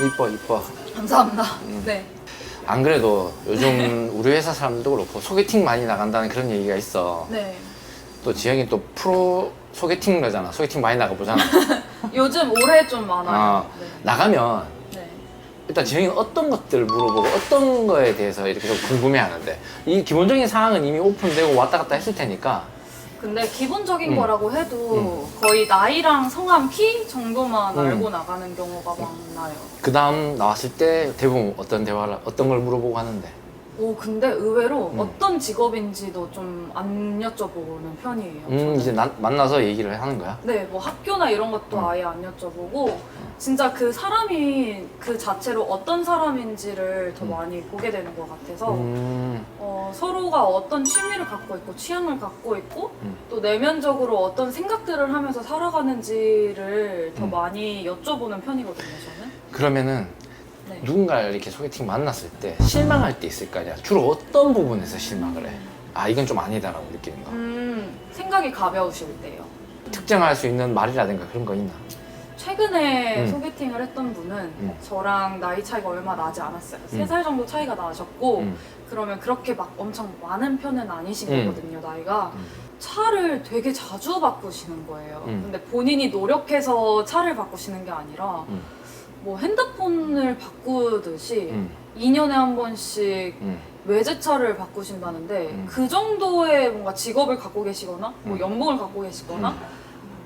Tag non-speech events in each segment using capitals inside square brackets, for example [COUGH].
이뻐 이뻐. 감사합니다. 음. 네. 안 그래도 요즘 [LAUGHS] 우리 회사 사람들도 그렇고 소개팅 많이 나간다는 그런 얘기가 있어. 네. 또 지영이 또 프로 소개팅러잖아. 소개팅 많이 나가보잖아. [LAUGHS] 요즘 올해 좀 많아요. 아, 나가면 네. 네. 일단 지영이는 어떤 것들 물어보고 어떤 거에 대해서 이렇게 좀 궁금해하는데 이 기본적인 상황은 이미 오픈되고 왔다 갔다 했을 테니까 근데 기본적인 음. 거라고 해도 거의 나이랑 성함 키 정도만 음. 알고 나가는 경우가 많아요. 그 다음 나왔을 때 대부분 어떤 대화를 어떤 걸 물어보고 하는데 오 근데 의외로 음. 어떤 직업인지도 좀 안 여쭤보는 편이에요. 음 저는. 이제 나- 만나서 얘기를 하는 거야. 네, 뭐 학교나 이런 것도 음. 아예 안 여쭤보고 진짜 그 사람이 그 자체로 어떤 사람인지를 더 음. 많이 보게 되는 것 같아서 음, 어, 서로가 어떤 취미를 갖고 있고 취향을 갖고 있고 음. 또 내면적으로 어떤 생각들을 하면서 살아가는지를 더 음. 많이 여쭤보는 편이거든요, 저는. 그러면은 네. 누군가를 이렇게 소개팅 만났을 때 실망할 때 있을 거 아니야. 주로 어떤 부분에서 실망을 해? 아 이건 좀 아니다라고 느끼는 거. 음, 생각이 가벼우실 때요. 특정할 수 있는 말이라든가 그런 거 있나? 최근에 음. 소개팅을 했던 분은 음. 저랑 나이 차이가 얼마 나지 않았어요. 음. 세살 정도 차이가 나셨고 음. 그러면 그렇게 막 엄청 많은 편은 아니신 음. 거거든요, 나이가. 음. 차를 되게 자주 바꾸시는 거예요. 음. 근데 본인이 노력해서 차를 바꾸시는 게 아니라 음. 뭐 핸드폰을 바꾸듯이 음. 2년에 한 번씩 음. 외제차를 바꾸신다는데 음. 그 정도의 뭔가 직업을 갖고 계시거나 뭐 음. 연봉을 갖고 계시거나 음.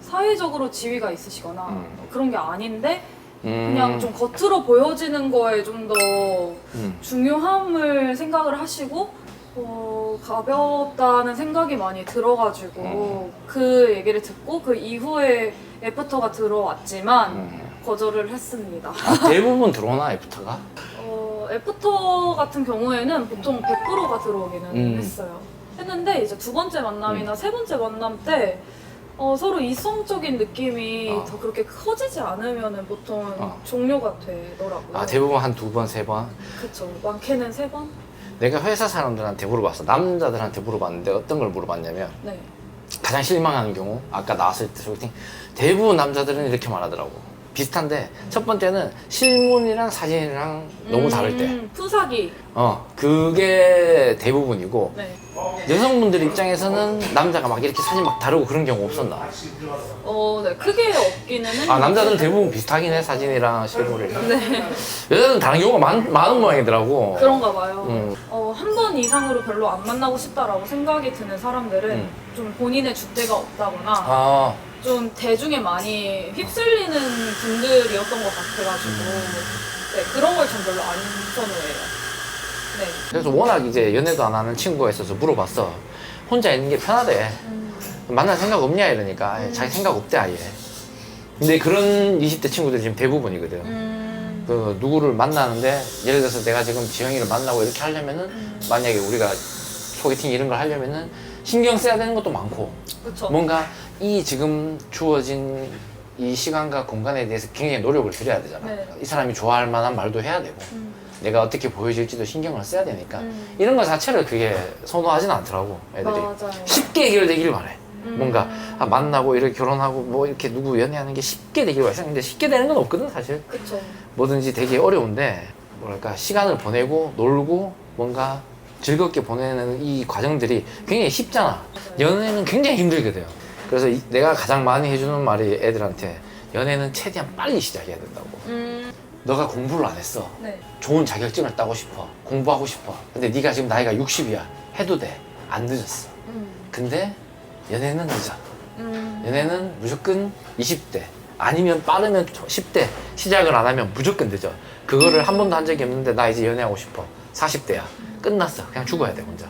사회적으로 지위가 있으시거나 음. 그런 게 아닌데 음. 그냥 좀 겉으로 보여지는 거에 좀 더 음. 중요함을 생각을 하시고 어, 가볍다는 생각이 많이 들어가지고 음. 그 얘기를 듣고 그 이후에 애프터가 들어왔지만 음. 거절을 했습니다. 아, 대부분 들어오나 애프터가? 어, 애프터 같은 경우에는 보통 100%가 들어오기는 음. 했어요. 했는데 이제 두 번째 만남이나 세 번째 만남 때 어, 서로 이성적인 느낌이 어. 더 그렇게 커지지 않으면 보통 어. 종료가 되더라고요. 아 대부분 한 두 번, 세 번. 그쵸. 많게는 세 번? 내가 회사 사람들한테 물어봤어. 남자들한테 물어봤는데 어떤 걸 물어봤냐면 네. 가장 실망하는 경우 아까 나왔을 때 소개팅 대부분 남자들은 이렇게 말하더라고. 비슷한데 첫 번째는 실물이랑 사진이랑 너무 다를 때. 음, 푸사기. 어 그게 대부분이고 네. 여성분들 입장에서는 남자가 막 이렇게 사진 막 다르고 그런 경우 없었나? 어, 네. 크게 없기는 했는데. 아 남자들은 대부분 비슷하긴 해 사진이랑 실물이랑. [LAUGHS] 네. 여자들은 다른 경우가 많, 많은 모양이더라고. 그런가 봐요. 음. 어, 한 번 이상으로 별로 안 만나고 싶다라고 생각이 드는 사람들은 음. 좀 본인의 줏대가 없다거나 아 좀 대중에 많이 휩쓸리는 분들이었던 것 같아가지고 네, 그런 걸 전 별로 안 선호해요. 네. 그래서 워낙 이제 연애도 안 하는 친구가 있어서 물어봤어. 혼자 있는 게 편하대. 음, 만날 생각 없냐 이러니까 아예 자기 생각 없대 아예. 근데 그런 20대 친구들이 지금 대부분이거든. 음, 그 누구를 만나는데 예를 들어서 내가 지금 지영이를 만나고 이렇게 하려면은 음, 만약에 우리가 소개팅 이런 걸 하려면은 신경 써야 되는 것도 많고 그쵸. 뭔가 이 지금 주어진 이 시간과 공간에 대해서 굉장히 노력을 들여야 되잖아. 네. 이 사람이 좋아할 만한 말도 해야 되고 음, 내가 어떻게 보여질지도 신경을 써야 되니까 음, 이런 거 자체를 그게 선호하진 않더라고 애들이 맞아요. 쉽게 해결되길 바래. 음, 뭔가 아, 만나고 이렇게 결혼하고 뭐 이렇게 누구 연애하는 게 쉽게 되길 바래. 근데 쉽게 되는 건 없거든 사실. 그쵸. 뭐든지 되게 어려운데 뭐랄까 시간을 보내고 놀고 뭔가 즐겁게 보내는 이 과정들이 굉장히 쉽잖아. 연애는 굉장히 힘들거든. 그래서 이- 내가 가장 많이 해주는 말이 애들한테 연애는 최대한 빨리 시작해야 된다고. 음, 너가 공부를 안 했어. 네. 좋은 자격증을 따고 싶어. 공부하고 싶어. 근데 네가 지금 나이가 60이야. 해도 돼. 안 늦었어. 음, 근데 연애는 늦어. 음, 연애는 무조건 20대 아니면 빠르면 10대 시작을 안 하면 무조건 늦어 그거를 한 번도 한 적이 없는데 나 이제 연애하고 싶어 40대야 끝났어 그냥 죽어야 돼 혼자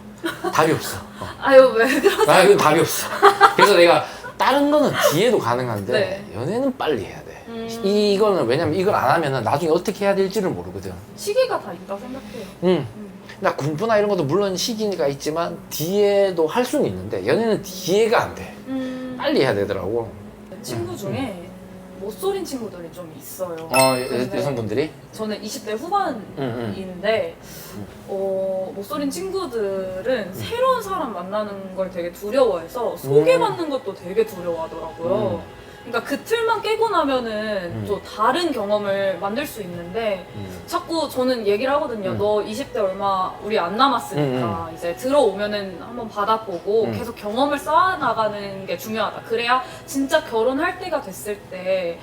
답이 없어 어. [LAUGHS] 아유 왜 그러? 나 이건 답이 없어 그래서 내가 다른 거는 뒤에도 가능한데 네. 연애는 빨리 해야 돼 음. 이, 이거는 왜냐면 이걸 안 하면은 나중에 어떻게 해야 될지를 모르거든 시기가 다 있다 생각해요. 응. 음. 나 공부나 이런 것도 물론 시기가 있지만 뒤에도 할 수는 있는데 연애는 뒤에가 안 돼 음, 빨리 해야 되더라고 친구 중에 못 소린 친구들이 좀 있어요. 어 여, 근데 여성분들이 저는 20대 후반인데 응. 어, 못 소린 친구들은 새로운 사람 만나는 걸 되게 두려워해서 소개받는 것도 되게 두려워하더라고요. 그러니까 그 틀만 깨고 나면은 음. 또 다른 경험을 만들 수 있는데 음. 자꾸 저는 얘기를 하거든요. 음. 너 20대 얼마 우리 안 남았으니까 이제 들어오면은 한번 받아보고 음. 계속 경험을 쌓아 나가는 게 중요하다. 그래야 진짜 결혼할 때가 됐을 때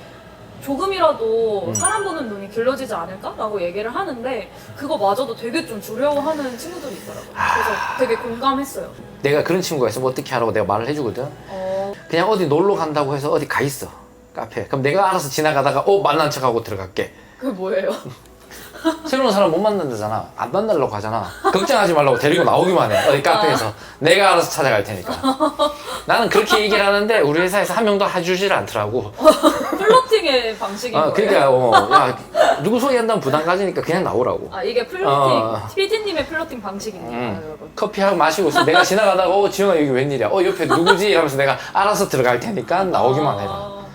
조금이라도 음. 사람 보는 눈이 길러지지 않을까라고 얘기를 하는데 그거마저도 되게 좀 두려워하는 친구들이 있더라고요. 그래서 되게 공감했어요. 내가 그런 친구가 있으면 어떻게 하라고 내가 말을 해주거든. 어, 그냥 어디 놀러 간다고 해서 어디 가 있어. 카페. 그럼 내가 알아서 지나가다가 어 만난 척하고 들어갈게. 그게 뭐예요? [LAUGHS] 새로운 사람 못 만난다잖아. 안 만나려고 하잖아. 걱정하지 말라고 데리고 나오기만 해. 어디 카페에서. 내가 알아서 찾아갈 테니까. [LAUGHS] 나는 그렇게 얘기를 하는데 우리 회사에서 한 명도 해주질 않더라고. [LAUGHS] 플러팅의 방식인 어, 거예요. 그러니까 어, 야 누구 소개한다면 부담 가지니까 그냥 나오라고. 아 이게 플러팅 어. PD님의 플러팅 방식입니다, 음. 여러분. 커피 하고 마시고 있어. 내가 지나가다가 어 지영아 여기 웬일이야. 어 옆에 누구지? 이러면서 내가 알아서 들어갈 테니까 나오기만 해라. 아,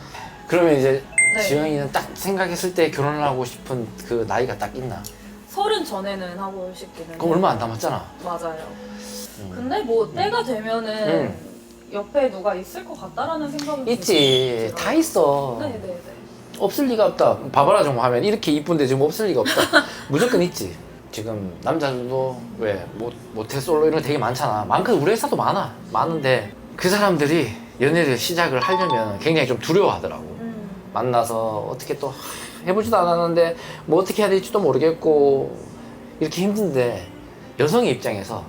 그러면 이제 네. 지영이는 딱 생각했을 때 결혼을 하고 싶은 그 나이가 딱 있나? 서른 전에는 하고 싶기는. 그럼 얼마 안 남았잖아. 맞아요. 음. 근데 뭐 때가 되면은 음. 옆에 누가 있을 것 같다라는 생각은 있지. 다 있어. 네네네. 없을 리가 없다. 봐봐라 좀 하면 이렇게 이쁜데 지금 없을 리가 없다. [LAUGHS] 무조건 있지. 지금 남자들도 왜 모, 모태 솔로 이런 거 되게 많잖아. 많고 우리 회사도 많아. 많은데 그 사람들이 연애를 시작을 하려면 굉장히 좀 두려워하더라고. 음. 만나서 어떻게 또 해보지도 않았는데 뭐 어떻게 해야 될지도 모르겠고 이렇게 힘든데 여성의 입장에서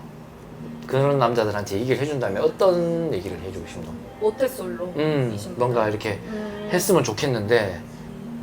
그런 남자들한테 얘기를 해준다면 어떤 얘기를 해주고 싶노? 모태솔로. 음. 뭔가 이렇게 음. 했으면 좋겠는데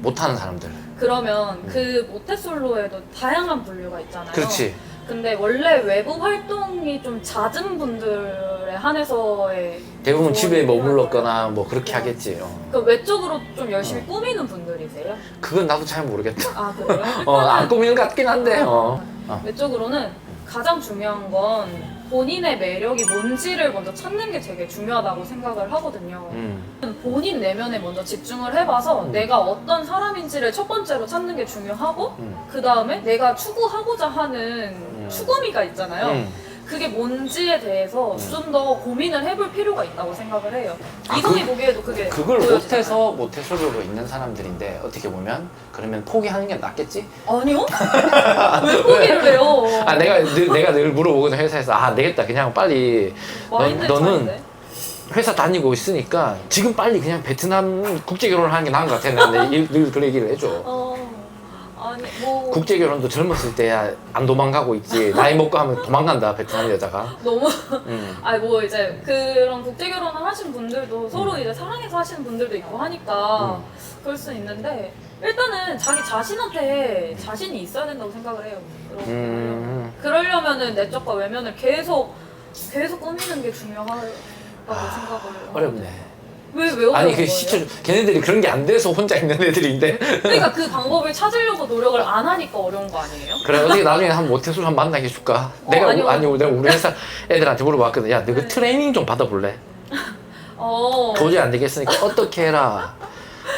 못하는 사람들. 그러면 음. 그 모태솔로에도 다양한 분류가 있잖아요. 그렇지. 근데 원래 외부 활동이 좀 잦은 분들에 한해서의 대부분 집에 머물렀거나 뭐 그렇게 어. 하겠지. 어. 그 외적으로 좀 열심히 어. 꾸미는 분들이세요? 그건 나도 잘 모르겠다. 아 그래요? [LAUGHS] 어, 안 꾸미는 것 같긴 한데. 어. [LAUGHS] 어. 외적으로는 가장 중요한 건 본인의 매력이 뭔지를 먼저 찾는 게 되게 중요하다고 생각을 하거든요. 음. 본인 내면에 먼저 집중을 해봐서 음. 내가 어떤 사람인지를 첫 번째로 찾는 게 중요하고 음. 그 다음에 내가 추구하고자 하는 음. 추구미가 있잖아요. 음. 그게 뭔지에 대해서 음. 좀더 고민을 해볼 필요가 있다고 생각을 해요. 아, 이성이 그- 보기에도 그게 그걸 보여지잖아요. 못해서 모태솔로로 있는 사람들인데 어떻게 보면 그러면 포기하는 게 낫겠지? 아니요? [LAUGHS] 왜 포기를 해요? 아 내가 늘, 내가 늘 물어보거든 회사에서 아안 되겠다 그냥 빨리 너- 너는 차인데? 회사 다니고 있으니까 지금 빨리 그냥 베트남 국제 결혼을 하는 게 나은 것 같아 나는 늘, 늘 그런 얘기를 해줘 어 뭐 국제 결혼도 젊었을 때야 안 도망가고 있지 [LAUGHS] 나이 먹고 하면 도망간다 베트남 여자가 너무 음. [LAUGHS] 아니 뭐 이제 그런 국제 결혼을 하신 분들도 서로 이제 사랑해서 하시는 분들도 있고 하니까 음. 그럴 수 있는데 일단은 자기 자신한테 자신이 있어야 된다고 생각을 해요. 음. 그러려면은 내적과 외면을 계속 계속 꾸미는 게 중요하다고 생각을 해요. 어렵네 왜왜 아니 그? 시켜 걔네들이 그런 게 안 돼서 혼자 있는 애들인데 그러니까 그 방법을 찾으려고 노력을 안 하니까 어려운 거 아니에요? 그래 어떻게 나중에 한 모태솔로 한번 만나게 해줄까 어, 내가 아니요. 아니 내가 우리 회사 애들한테 물어봤거든 야너그 네. 트레이닝 좀 받아볼래 어. 도저히 안 되겠으니까 어떻게 해라.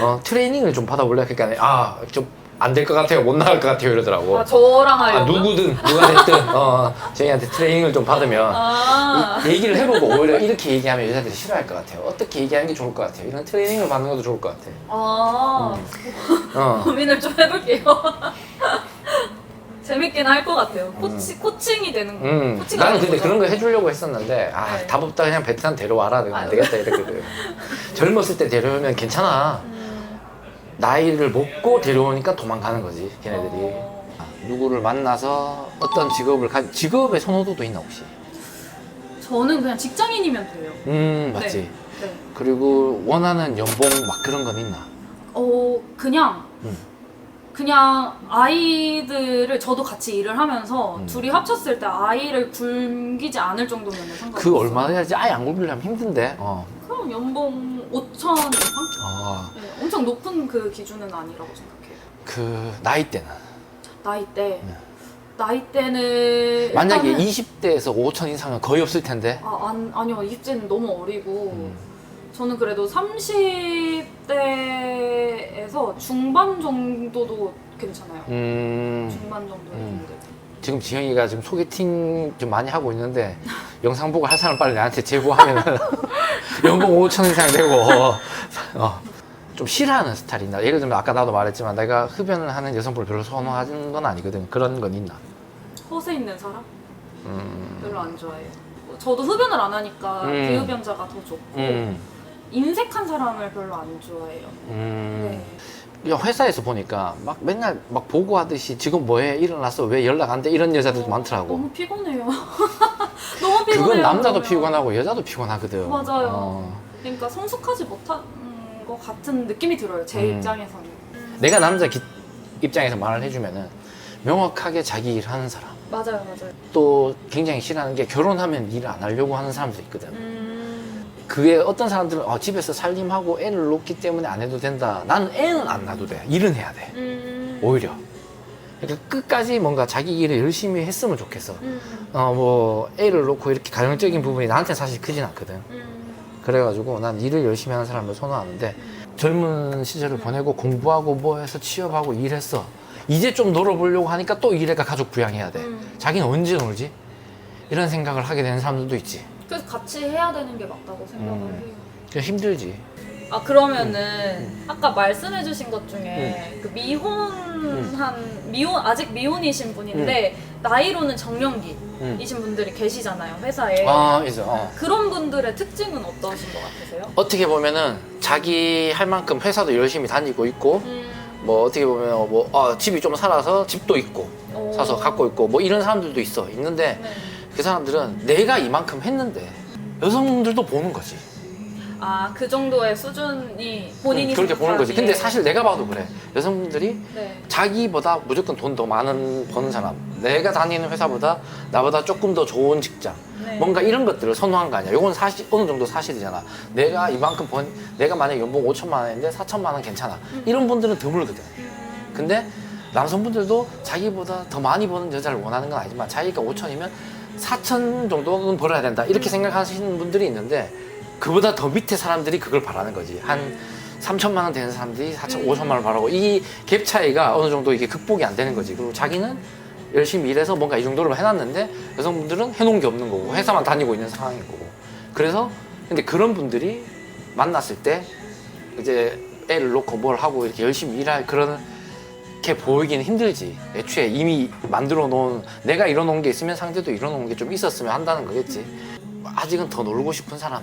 어, 트레이닝을 좀 받아볼래? 그러니까 아, 좀 안 될 것 같아요. 못 나갈 것 같아요. 이러더라고. 아 저랑 아, 하려고? 누구든 누가 됐든 [LAUGHS] 어, 저희한테 트레이닝을 좀 받으면 아. 이- 얘기를 해보고 오히려 이렇게 얘기하면 여자들이 싫어할 것 같아요. 어떻게 얘기하는 게 좋을 것 같아요. 이런 트레이닝을 받는 것도 좋을 것 같아. 아. 어. 고민을 좀 해볼게요. [LAUGHS] 재밌긴 할 것 같아요. 코치, 코칭이 되는 거. 음, 코칭 나는 근데. 그런 거 해주려고 했었는데 아, 네. 답 없다 그냥 베트남 데려와라. 내가 안 아유. 되겠다 이렇게. [LAUGHS] 젊었을 때 데려오면 괜찮아. 음, 나이를 먹고 데려오니까 도망가는 거지 걔네들이. 어, 누구를 만나서 어떤 직업을 가 직업의 선호도도 있나 혹시? 저는 그냥 직장인이면 돼요. 음 맞지. 네. 네. 그리고 원하는 연봉 막 그런 건 있나? 어, 그냥, 음. 그냥 아이들을 저도 같이 일을 하면서 음. 둘이 합쳤을 때 아이를 굶기지 않을 정도면 상관없어요. 그 얼마 해야지 아예 안 굴리려면 힘든데. 어. 그럼 연봉 5천 이상? 어. 네, 엄청 높은 그 기준은 아니라고 생각해요. 그 나이 때는 나이 때. 네. 나이 때는. 만약에 일단은- 20대에서 5천 이상은 거의 없을 텐데. 아, 안, 아니요. 20대는 너무 어리고. 음. 저는 그래도 30대에서 중반 정도도 괜찮아요. 음. 중반 정도의 음. 지금 지영이가 지금 소개팅 좀 많이 하고 있는데 영상 보고 할 사람 빨리 나한테 제보하면 [LAUGHS] 연봉 5천 이상 되고 [LAUGHS] 어. 좀 싫어하는 스타일이 있나? 예를 들면 아까 나도 말했지만 내가 흡연을 하는 여성분을 별로 선호하는 건 아니거든. 그런 건 있나? 허세 있는 사람? 음, 별로 안 좋아해요. 뭐 저도 흡연을 안 하니까 음. 비흡연자가 더 좋고 음, 인색한 사람을 별로 안 좋아해요. 음. 네. 야, 회사에서 보니까 막 맨날 막 보고하듯이 지금 뭐해? 일어났어? 왜 연락 안 돼? 이런 여자들도 많더라고. 너무 피곤해요. [LAUGHS] 너무 피곤해요. 그건 남자도 그러면. 피곤하고 여자도 피곤하거든. 맞아요. 어. 그러니까 성숙하지 못한 것 같은 느낌이 들어요. 제 음. 입장에서는. 내가 남자 기- 입장에서 말을 해주면은 명확하게 자기 일 하는 사람. 맞아요, 맞아요. 또 굉장히 싫어하는 게 결혼하면 일을 안 하려고 하는 사람도 있거든. 음, 그게 어떤 사람들은 어, 집에서 살림하고 애를 놓기 때문에 안 해도 된다. 나는 애는 안 놔도 돼. 일은 해야 돼. 음, 오히려. 그러니까 끝까지 뭔가 자기 일을 열심히 했으면 좋겠어. 음, 어, 뭐, 애를 놓고 이렇게 가정적인 부분이 나한테 사실 크진 않거든. 음, 그래가지고 난 일을 열심히 하는 사람을 선호하는데 젊은 시절을 보내고 공부하고 뭐 해서 취업하고 일했어. 이제 좀 놀아보려고 하니까 또 일해가 가족 부양해야 돼. 음. 자기는 언제 놀지? 이런 생각을 하게 되는 사람들도 있지. 그래서 같이 해야 되는 게 맞다고 생각을 음. 해요. 그냥 힘들지. 아 그러면은 음. 아까 말씀해주신 것 중에 그 미혼한 미혼 아직 미혼이신 분인데 나이로는 정년기이신 음. 분들이 계시잖아요 회사에 아, 있어. 어. 그런 분들의 특징은 어떠신 것 같으세요? 어떻게 보면은 자기 할 만큼 회사도 열심히 다니고 있고 음, 뭐 어떻게 보면 뭐 아, 집이 좀 살아서 집도 있고 오. 사서 갖고 있고 뭐 이런 사람들도 있어 있는데 네. 그 사람들은 내가 이만큼 했는데 여성들도 보는 거지. 아 그 정도의 수준이 본인이 응, 그렇게 보는 거지. 생각하기에- 근데 사실 내가 봐도 그래. 여성분들이 네. 자기보다 무조건 돈 더 많은 버는 사람. 내가 다니는 회사보다 나보다 조금 더 좋은 직장. 네. 뭔가 이런 것들을 선호한 거 아니야. 이건 사실 어느 정도 사실이잖아. 내가 이만큼 번 내가 만약 연봉 5천만 원인데 4천만 원 괜찮아. 이런 분들은 드물거든. 음, 근데 남성분들도 자기보다 더 많이 버는 여자를 원하는 건 아니지만 자기가 5천이면 4천 정도는 벌어야 된다. 이렇게 생각하시는 분들이 있는데 그보다 더 밑에 사람들이 그걸 바라는 거지. 한 3천만 원 되는 사람들이 4천, 음. 5천만 원 바라고 이 갭 차이가 어느 정도 이게 극복이 안 되는 거지. 그리고 자기는 열심히 일해서 뭔가 이 정도로 해놨는데 여성분들은 해놓은 게 없는 거고 회사만 다니고 있는 상황인 거고. 그래서 근데 그런 분들이 만났을 때 이제 애를 놓고 뭘 하고 이렇게 열심히 일할 그런 게 보이기는 힘들지. 애초에 이미 만들어 놓은 내가 이뤄 놓은 게 있으면 상대도 이뤄 놓은 게 좀 있었으면 한다는 거겠지. 아직은 더 놀고 싶은 사람.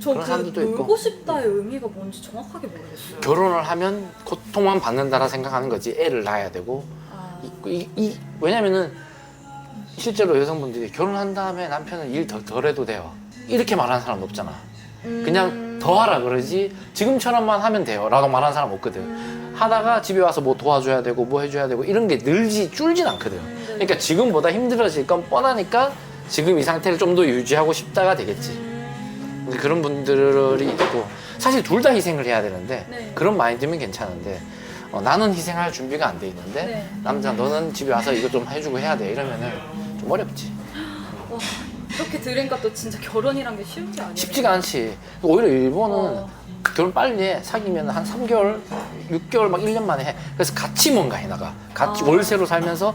저 그런 그 사람들도 놀고 있고. 싶다의 의미가 뭔지 정확하게 모르겠어요. 결혼을 하면 고통만 받는다라 생각하는 거지. 애를 낳아야 되고. 아, 이, 이- 이- 왜냐면은 실제로 여성분들이 결혼한 다음에 남편은 일 더 덜 해도 돼요. 이렇게 말하는 사람 없잖아. 그냥 음, 더 하라 그러지 지금처럼만 하면 돼요. 라고 말하는 사람 없거든. 음, 하다가 집에 와서 뭐 도와줘야 되고 뭐 해줘야 되고 이런 게 늘지 줄진 않거든. 음, 네. 그러니까 지금보다 힘들어질 건 뻔하니까 지금 이 상태를 좀 더 유지하고 싶다가 되겠지. 음, 근데 그런 분들이 있고 사실 둘 다 희생을 해야 되는데 네. 그런 마인드면 괜찮은데 어, 나는 희생할 준비가 안 돼 있는데 네. 남자 너는 집에 와서 이거 좀 해주고 해야 돼 이러면은 좀 어렵지. 와, 이렇게 들으니까 또 진짜 결혼이란 게 쉬운 게 아니에요. 쉽지가 않지. 오히려 일본은 어. 결혼 빨리 해. 사귀면 한 3개월, 6개월, 막 1년 만에 해. 그래서 같이 뭔가 해나가. 같이 아. 월세로 살면서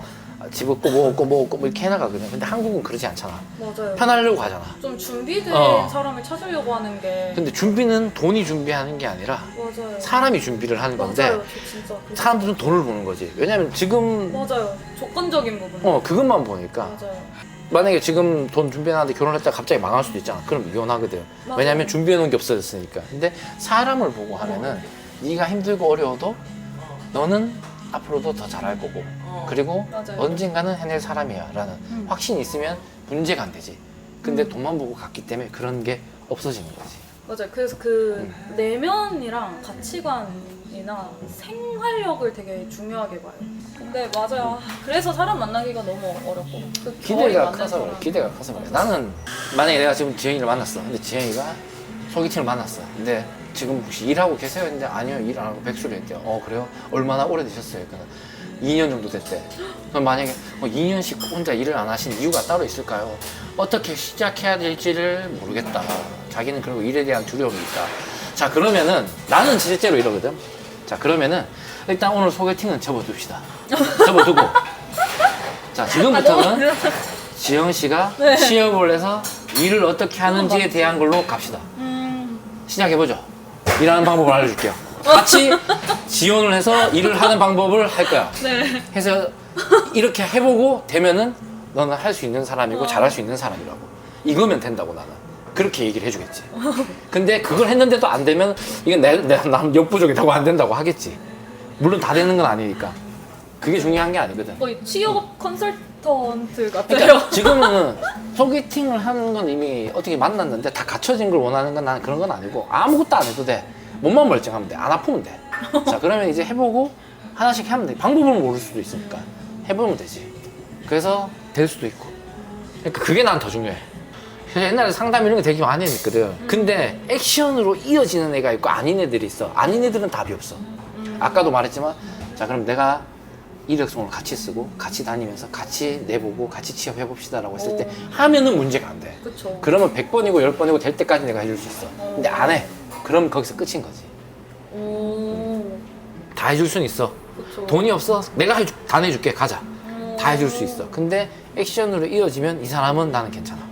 집 없고 뭐 없고 뭐 없고 뭐 이렇게 해나가거든. 근데 한국은 그러지 않잖아. 맞아요. 편하려고 하잖아. 좀 준비된 어. 사람을 찾으려고 하는 게 근데 준비는 돈이 준비하는 게 아니라 맞아요. 사람이 준비를 하는 건데 맞아요. 저 진짜 사람들은 돈을 보는 거지. 왜냐면 지금 맞아요. 조건적인 부분. 어 그것만 보니까 맞아요. 만약에 지금 돈 준비해놨는데 결혼했다가 갑자기 망할 수도 있잖아. 그럼 이혼하거든. 맞아요. 왜냐면 준비해놓은 게 없어졌으니까. 근데 사람을 보고 하면은 네가 힘들고 어려워도 너는 앞으로도 더 잘할 거고 그리고 맞아요. 언젠가는 해낼 사람이야 라는 음. 확신이 있으면 문제가 안 되지. 근데 돈만 보고 갔기 때문에 그런 게 없어지는 거지. 맞아요. 그래서 그 음. 내면이랑 가치관 이나 생활력을 되게 중요하게 봐요. 근데 맞아요. 그래서 사람 만나기가 너무 어렵고 그 기대가 커서 그래. 기대가 커서 그래. 나는 만약에 내가 지금 지영이를 만났어. 근데 지영이가 소개팅을 만났어. 근데 지금 혹시 일하고 계세요? 했는데 아니요 일 안 하고 백수를 했대요. 어 그래요? 얼마나 오래 되셨어요? 그러니까 2년 정도 됐대. 그럼 만약에 어, 2년씩 혼자 일을 안 하신 이유가 따로 있을까요? 어떻게 시작해야 될지를 모르겠다. 자기는 그리고 일에 대한 두려움이 있다. 자 그러면은 나는 실제로 이러거든. 자 그러면은 일단 오늘 소개팅은 접어둡시다. 접어두고 [LAUGHS] 자 아, 지금부터는 너무 지영 씨가 네. 취업을 해서 일을 어떻게 하는지에 대한 걸로 갑시다. 음, 시작해보죠. 일하는 방법을 알려줄게요. 같이 지원을 해서 일을 하는 방법을 할 거야. 네. 해서 이렇게 해보고 되면은 너는 할 수 있는 사람이고 어. 잘할 수 있는 사람이라고. 이거면 된다고 나는. 그렇게 얘기를 해주겠지. 근데 그걸 했는데도 안 되면 이건 내, 내, 남 역부족이라고 안 된다고 하겠지. 물론 다 되는 건 아니니까. 그게 중요한 게 아니거든. 거의 취업 컨설턴트 같아요. 그러니까 지금은 소개팅을 하는 건 이미 어떻게 만났는데 다 갖춰진 걸 원하는 건 난 그런 건 아니고 아무것도 안 해도 돼. 몸만 멀쩡하면 돼. 안 아프면 돼. 자, 그러면 이제 해보고 하나씩 하면 돼. 방법을 모를 수도 있으니까. 해보면 되지. 그래서 될 수도 있고. 그러니까 그게 난 더 중요해. 그래서 옛날에 상담 이런 거 되게 많이 했거든. 근데 액션으로 이어지는 애가 있고 아닌 애들이 있어. 아닌 애들은 답이 없어. 아까도 말했지만, 자, 그럼 내가 이력서를 같이 쓰고, 같이 다니면서, 같이 내보고, 같이 취업해 봅시다라고 했을 때, 오. 하면은 문제가 안 돼. 그쵸. 그러면 100번이고 10번이고 될 때까지 내가 해줄 수 있어. 근데 안 해. 그럼 거기서 끝인 거지. 오. 다 해줄 수는 있어. 그쵸. 돈이 없어? 내가 해줄, 다 내줄게. 가자. 음. 다 해줄 수 있어. 근데 액션으로 이어지면 이 사람은 나는 괜찮아.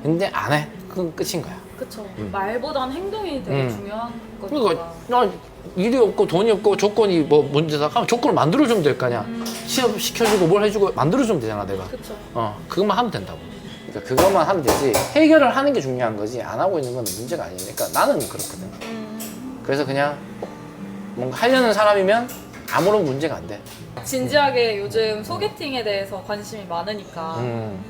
음. 근데 안 해? 그건 끝인 거야. 그쵸. 음. 말보단 행동이 되게 음. 중요한 거니까. 그러니까 나 일이 없고 돈이 없고 조건이 뭐 문제다. 그럼 조건을 만들어 주면 될 거 아니야. 음. 취업 시켜주고 뭘 해주고 만들어 주면 되잖아, 내가. 그쵸. 어, 그것만 하면 된다고. 그러니까 그것만 하면 되지. 해결을 하는 게 중요한 거지. 안 하고 있는 건 문제가 아니니까 나는 그렇거든. 음. 그래서 그냥 뭔가 하려는 사람이면 아무런 문제가 안 돼. 진지하게 요즘 소개팅에 대해서 관심이 많으니까. 음,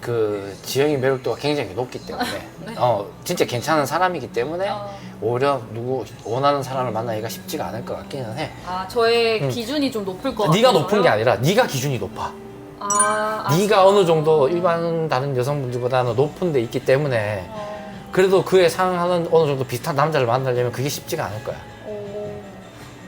그 지영이 매력도가 굉장히 높기 때문에 네. 어 진짜 괜찮은 사람이기 때문에 어. 오히려 누구 원하는 사람을 만나기가 쉽지가 않을 것 같기는 해. 아, 저의 음. 기준이 좀 높을 것 같아요. 네가 높은 게 아니라 네가 기준이 높아. 아, 아, 네가 어느 정도 일반 다른 여성분들보다는 높은 데 있기 때문에 어, 그래도 그에 상하는 어느 정도 비슷한 남자를 만나려면 그게 쉽지가 않을 거야. 어,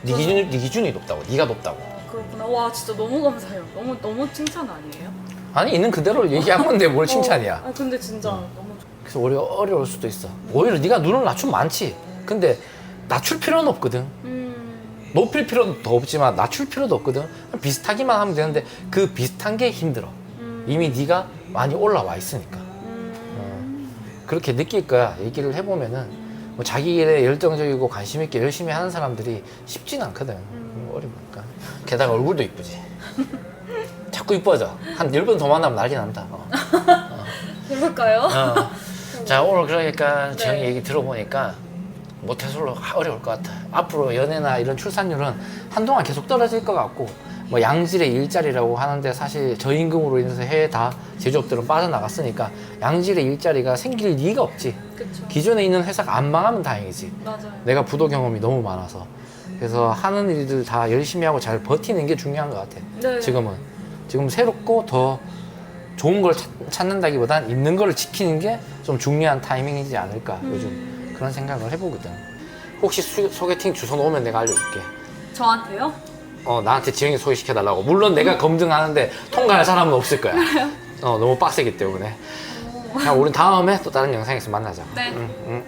네 기준이 네 기준이 높다고. 네가 높다고. 어, 그렇구나. 와, 진짜 너무 감사해요. 너무 너무 칭찬 아니에요? 아니 있는 그대로를 얘기한 건데 뭘 칭찬이야. 어, 아, 근데 진짜 너무 좋- 그래서 오히려 어려울 수도 있어. 오히려 네가 눈을 낮추면 많지. 근데 낮출 필요는 없거든. 음. 높일 필요는 더 없지만 낮출 필요도 없거든. 비슷하기만 하면 되는데 그 비슷한 게 힘들어. 음. 이미 네가 많이 올라와 있으니까. 음. 그렇게 느낄 거야. 얘기를 해보면은 뭐 자기 일에 열정적이고 관심 있게 열심히 하는 사람들이 쉽진 않거든. 음. 어려우니까. 게다가 얼굴도 이쁘지. [LAUGHS] 자꾸 이뻐져. 한 열 번 더 만나면 난리 난다. 어. [LAUGHS] 그럴까요? 어. 자 오늘 그러니까 네. 지영이 얘기 들어보니까 모태솔로 어려울 것 같아. 앞으로 연애나 이런 출산율은 한동안 계속 떨어질 것 같고 뭐 양질의 일자리라고 하는데 사실 저임금으로 인해서 해외 다 제조업들은 빠져나갔으니까 양질의 일자리가 생길 리가 없지. 그쵸. 기존에 있는 회사가 안 망하면 다행이지. 맞아요. 내가 부도 경험이 너무 많아서 그래서 하는 일들 다 열심히 하고 잘 버티는 게 중요한 것 같아. 네. 지금은 지금 새롭고 더 좋은 걸 찾, 찾는다기보단 있는 걸 지키는 게 좀 중요한 타이밍이지 않을까 음. 요즘 그런 생각을 해보거든. 혹시 수- 소개팅 주소 놓으면 내가 알려줄게. 저한테요? 어 나한테 지영이 소개시켜달라고. 물론 내가 검증하는데 통과할 사람은 없을 거야. 어 너무 빡세기 때문에. 자, 우리 다음에 또 다른 영상에서 만나자. 네. 응, 응.